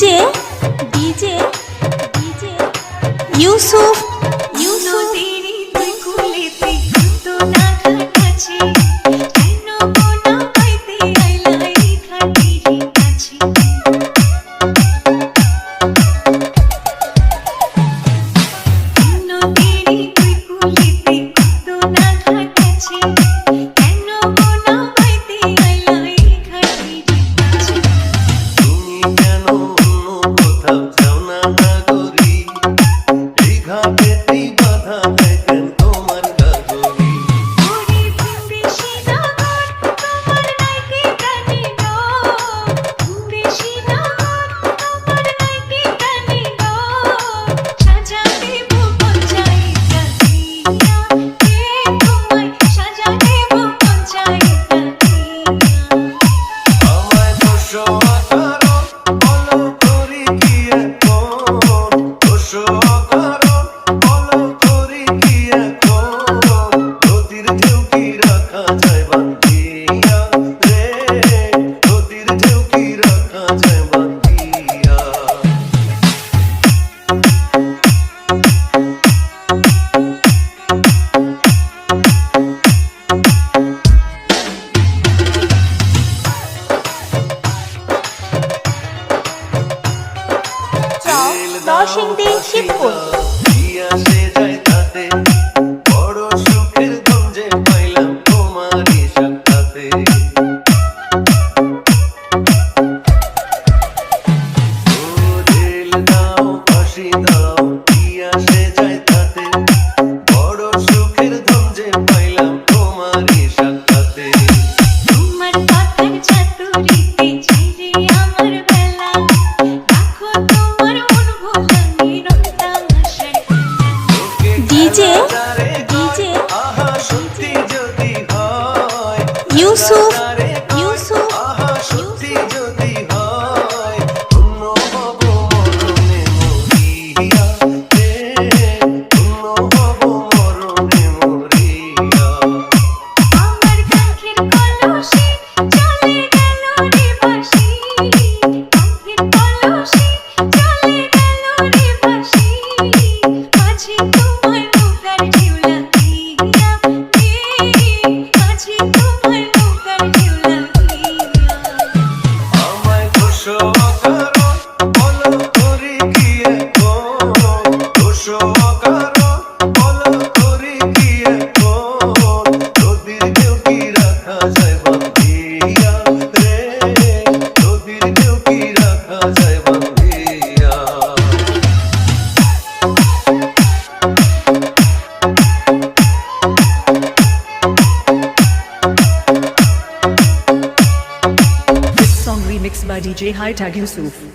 DJ DJ DJ Yusuf Washington, Shippool. DJ DJ Yusuf by DJ High Tag Yusuf.